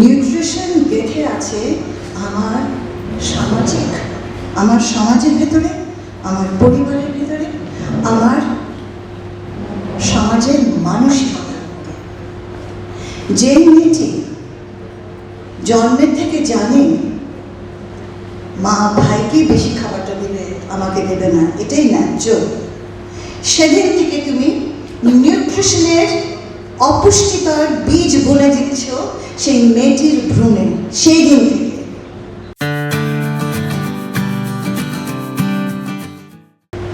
Nutrition গেঁথে আছে আমার সামাজিক, আমার সমাজের ভেতরে, আমার পরিবারের ভেতরে, আমার সমাজের মানসিকতার যে মেয়েটি জন্মের থেকে জানে, মা, ভাইকে বেশি খাবারটা দেবে, আমাকে দেবে না, এটাই ন্যায্য। সেদিন থেকে তুমি নিউট্রিশনের অপুষ্টিকর বীজ বলে দিচ্ছ সেই মেয়েটির ভ্রূণে সেই দিন থেকে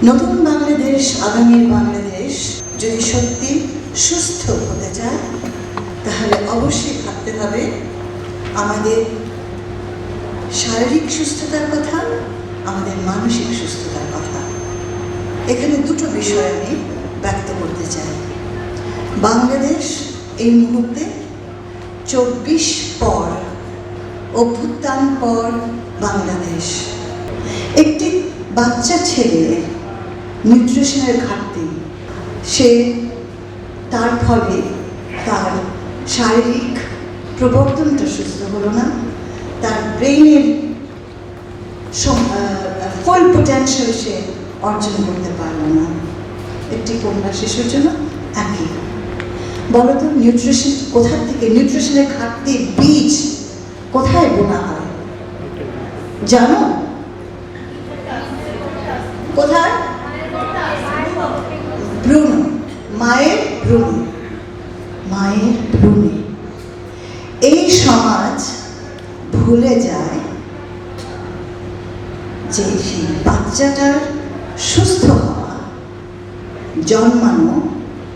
নতুন বাংলাদেশ আগামীর বাংলাদেশ যদি সত্যি সুস্থ হতে চায়, তাহলে অবশ্যই ভাবতে হবে আমাদের শারীরিক সুস্থতার কথা, আমাদের মানসিক সুস্থতার কথা। এখানে দুটো বিষয় আমি ব্যক্ত করতে চাই। বাংলাদেশ এই মুহূর্তে চব্বিশ পর অভ্যুত্থান পর বাংলাদেশ। একটি বাচ্চা ছেলে নিউট্রিশনের ঘাটতি, সে তার ফলে তার শারীরিক প্রবর্তনটা সুস্থ হলো না, তার ব্রেইনের ফুল পোটেনশিয়াল সে অর্জন করতে পারল না। একটি কন্যা শিশুর জন্য একই। বলো তো নিউট্রিশন কোথা থেকে নিউট্রিশনের ঘাটতির বীজ কোথায় বোনা হয়? জানো? কোথায়? ভ্রূণ। মায়ের ভ্রূণ। মায়ের ভ্রূণে। এই সমাজ ভুলে যায় যে সেই বাচ্চাটার সুস্থ হওয়া, জন্মানো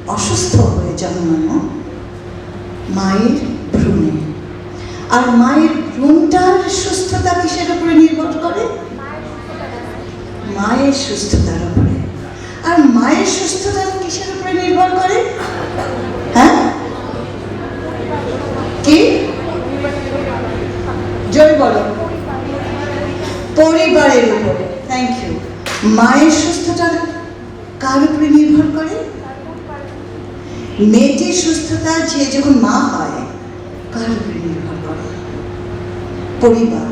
অসুস্থ হয়ে জন্মানো মায়ের ভ্রূণে। আর মায়ের ভ্রূণটার সুস্থতা কিসের উপরে নির্ভর করে? মায়ের সুস্থতার উপরে। আর মায়ের সুস্থতা কিসের উপরে নির্ভর করে? হ্যাঁ? কি? জয় বলো। পরিবারের উপরে। থ্যাংক ইউ মায়ের সুস্থতা কার উপরে নির্ভর করে? মেয়েটির সুস্থতা যে যখন মা হয় পরিবার,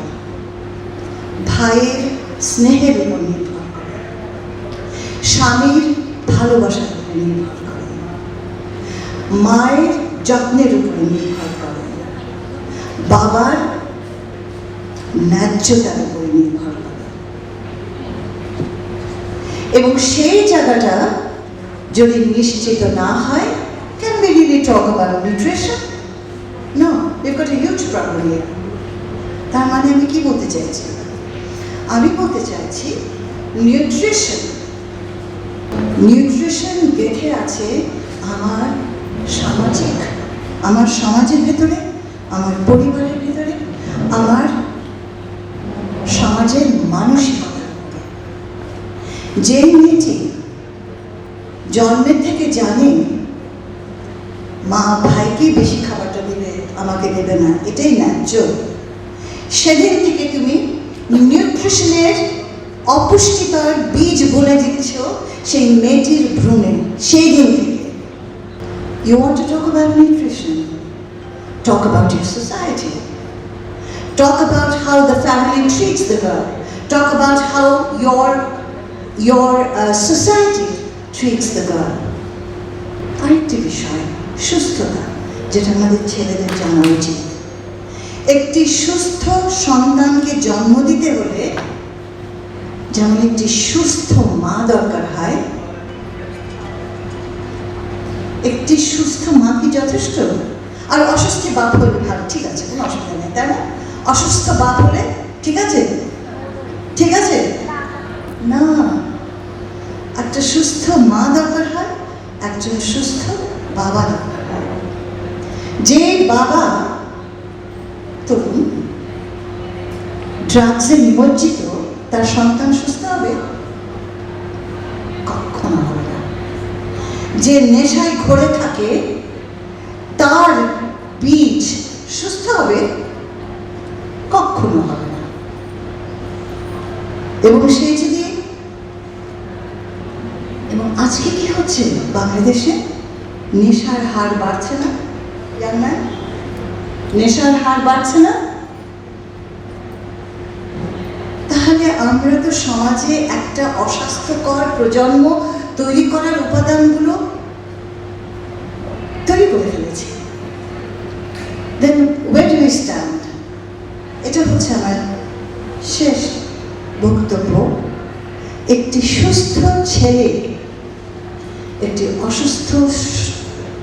ভাইয়ের স্নেহের উপর নির্ভর করে। স্বামীর ভালোবাসার উপরে নির্ভর করে। মায়ের যত্নের উপরে নির্ভর করে। বাবার ন্যায্যতার উপরে নির্ভর করে। এবং সেই জায়গাটা যদি নিশ্চিত না হয় can be really talk about nutrition you got huge problem তার মানে আমি কি বলতে চাইছি? আমি বলতে চাইছি নিউট্রিশন নিউট্রিশন গেঁথে আছে আমার সামাজিক, আমার সমাজের ভেতরে, আমার পরিবারের ভেতরে, আমার সমাজের মানসিকতার মধ্যে। যে মেয়েটি জন্মের থেকে জানে মা ভাইকে বেশি খাবারটা দেবে আমাকে দেবে না এটাই ন্যায্য। সেদিন থেকে তুমি নিউট্রিশনের অপুষ্টিকর বীজ বলে দিচ্ছ সেই মেয়েটির ভ্রূণে সেই দিন থেকে। You want to talk about nutrition talk about your society about how the family treats the girl. Talk about how your your uh, society treats the girl. আরেকটি বিষয় সুস্থতা। যেটা আমাদের ছেলেদের জানা উচিত। একটি সুস্থ সন্তানকে জন্ম দিতে হলে যেমন একটি সুস্থ মা দরকার হয়, একটি সুস্থ মা কি যথেষ্ট? আর অসুস্থ বাপ হলে ভালো, ঠিক আছে, কোনো অসুবিধা নেই, তাই না? অসুস্থ বাপ হলে ঠিক আছে? ঠিক আছে? না। একটা সুস্থ মা দরকার হয়, একজন সুস্থ বাবা দরকার। যে বাবা তরুণ ড্রাগসে নিমজ্জিত, তার সন্তান সুস্থ হবে? কখনো হবে না। যে নেশায় ঘরে থাকে, তার বীজ সুস্থ হবে? কখনো হবে না। এবং সে যদি, এবং আজকে কি হচ্ছে? বাংলাদেশে নেশার হার বাড়ছে না? জান না নেশার হার বাড়ছে না? তাহলে আমরা তো সমাজে একটা অস্বাস্থ্যকর প্রজন্ম তৈরি করার উপাদানগুলো তৈরি করে ফেলেছি। দেন ওয়ে ডু স্ট্যান্ড এটা হচ্ছে আমার শেষ বক্তব্য। একটি সুস্থ ছেলে, একটি অসুস্থ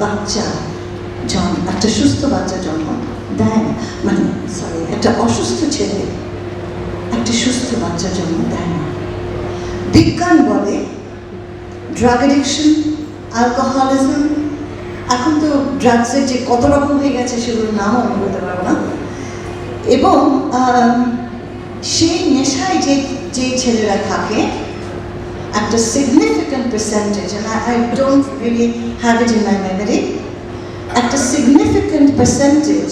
বাচ্চা জন্ম একটা সুস্থ বাচ্চা জন্ম দেয় না। মানে সরি একটা অসুস্থ ছেলে একটা সুস্থ বাচ্চা জন্ম দেয় না। বিজ্ঞান বলে ড্রাগ এডিকশন অ্যালকোহলিজম এখন তো ড্রাগসের যে কত রকম হয়ে গেছে সেগুলোর নামও আমি বলতে পারব না। এবং সেই নেশায় যে যে ছেলেরা থাকে, একটা significant percentage I don't really have it in my memory একটা সিগনিফিক্যান্ট পার্সেন্টেজ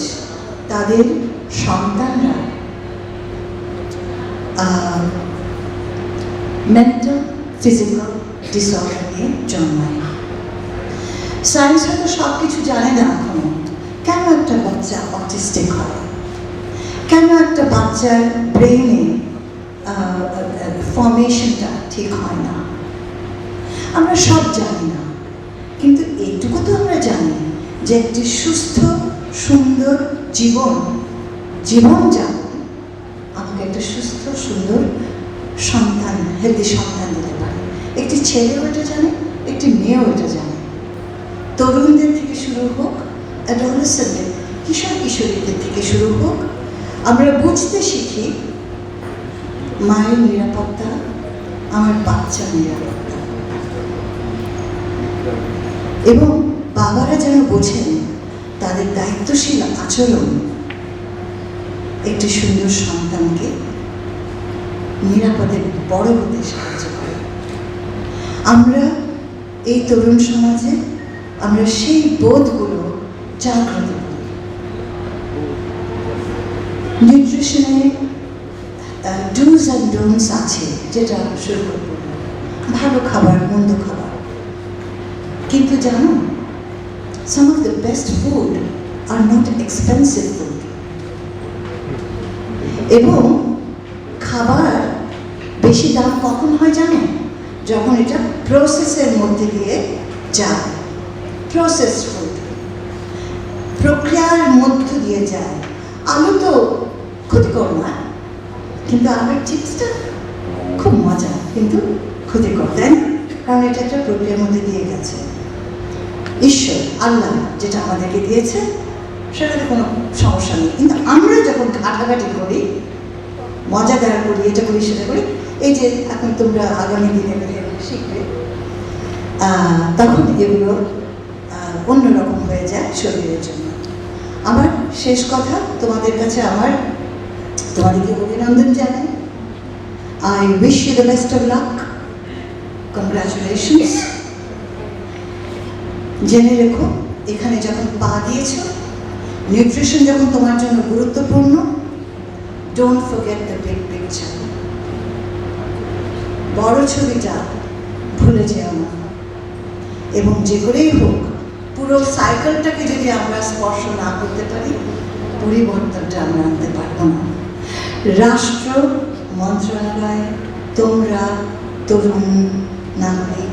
তাদের সন্তানরা মেন্টাল ফিজিক্যাল ডিসঅর্ডার নিয়ে জন্মায়। সায়েন্স হয়তো সব কিছু জানে না এখনও। কেন একটা বাচ্চা অটিস্টিক হয়? কেন একটা বাচ্চার ব্রেনে ফর্মেশনটা ঠিক হয় না? আমরা সব জানি না। কিন্তু এইটুকু তো আমরা জানি। যে একটি সুস্থ, সুন্দর জীবন জীবন যাপন আমাকে একটা সুস্থ, সুন্দর সন্তান হেলদি সন্তান দিতে পারে। একটি ছেলেও এটা জানে, একটি মেয়েও এটা জানে। তরুণদের থেকে শুরু হোক অ্যাডোলেসেন্টদের কিশোর, কিশোরীদের থেকে শুরু হোক, আমরা বুঝতে শিখি, মায়ের নিরাপত্তা, আমার বাচ্চার নিরাপত্তা। এবং বাবারা যেন বোঝেন, তাদের দায়িত্বশীল আচরণ একটি সুন্দর সন্তানকে নিরাপদে বড় হতে সাহায্য করে। আমরা এই তরুণ সমাজে, আমরা সেই বোধগুলো জাগ্রত করি। নিউট্রিশনে ডুজ অ্যান্ড ডোনস আছে, যেটা শুরু করব। ভালো খাবার, মন্দ খাবার। কিন্তু জানো some of the best food are not expensive food এবং খাবার বেশি দাম কখন হয় জানো? যখন এটা প্রসেসের মধ্যে দিয়ে যায়। প্রসেস ফুড প্রক্রিয়ার মধ্য দিয়ে যায়। আলু তো ক্ষতিকর না, কিন্তু আলুর চিপসটা খুব মজা কিন্তু ক্ষতিকর, তাই না? কারণ এটা একটা প্রক্রিয়ার মধ্যে দিয়ে গেছে। ঈশ্বর, আল্লাহ যেটা আমাদেরকে দিয়েছে, সেটাতে কোনো সমস্যা নেই। কিন্তু আমরা যখন ঘাটাঘাটি করি, মজা মজাদার করি, এটা করি, সেটা করি, এই যে এখন তোমরা আগামী দিনে শিখবে তখন এগুলো অন্যরকম হয়ে যায় শরীরের জন্য। আমার শেষ কথা, তোমাদের কাছে আমার, তোমাদেরকে অভিনন্দন জানাই। I wish you the best of luck congratulations জেনে রেখো, এখানে যখন পা দিয়েছ নিউট্রিশন যখন তোমার জন্য গুরুত্বপূর্ণ don't forget the big picture বড় ছবিটা ভুলে যেও না। এবং যে করেই হোক, পুরো সাইকেলটাকে যদি আমরা স্পর্শ না করতে পারি, পরিবর্তনটা আমরা আনতে পারব না। রাষ্ট্র মন্ত্রণালয়, তোমরা তরুণ নাগরিক